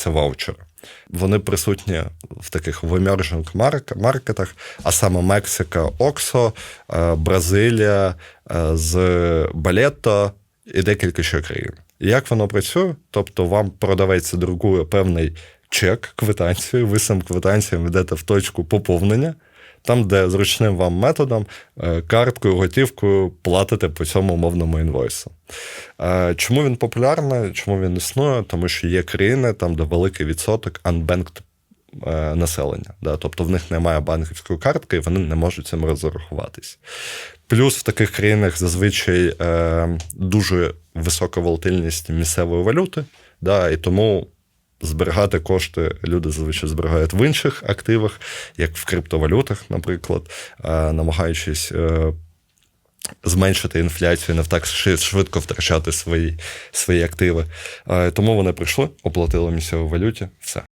це ваучери. Вони присутні в таких в маркетах, а саме Мексика, Оксо, е, Бразилія е, з Балетто і декілька ще країн. Як воно працює? Тобто вам продавець друкує певний чек, квитанцію, ви сам квитанцією йдете в точку поповнення, там, де зручним вам методом, е, карткою, готівкою платите по цьому умовному інвойсу. Е, Чому він популярний? Чому він існує? Тому що є країни, там, де великий відсоток unbanked е, населення. Да? Тобто в них немає банківської картки, і вони не можуть цим розрахуватись. Плюс в таких країнах зазвичай дуже висока волатильність місцевої валюти, да? і тому зберігати кошти люди зазвичай зберігають в інших активах, як в криптовалютах, наприклад, е, намагаючись. е, Зменшити інфляцію, не так швидко втрачати свої, свої активи. Е, Тому вони прийшли, оплатили місцеву валюті, все.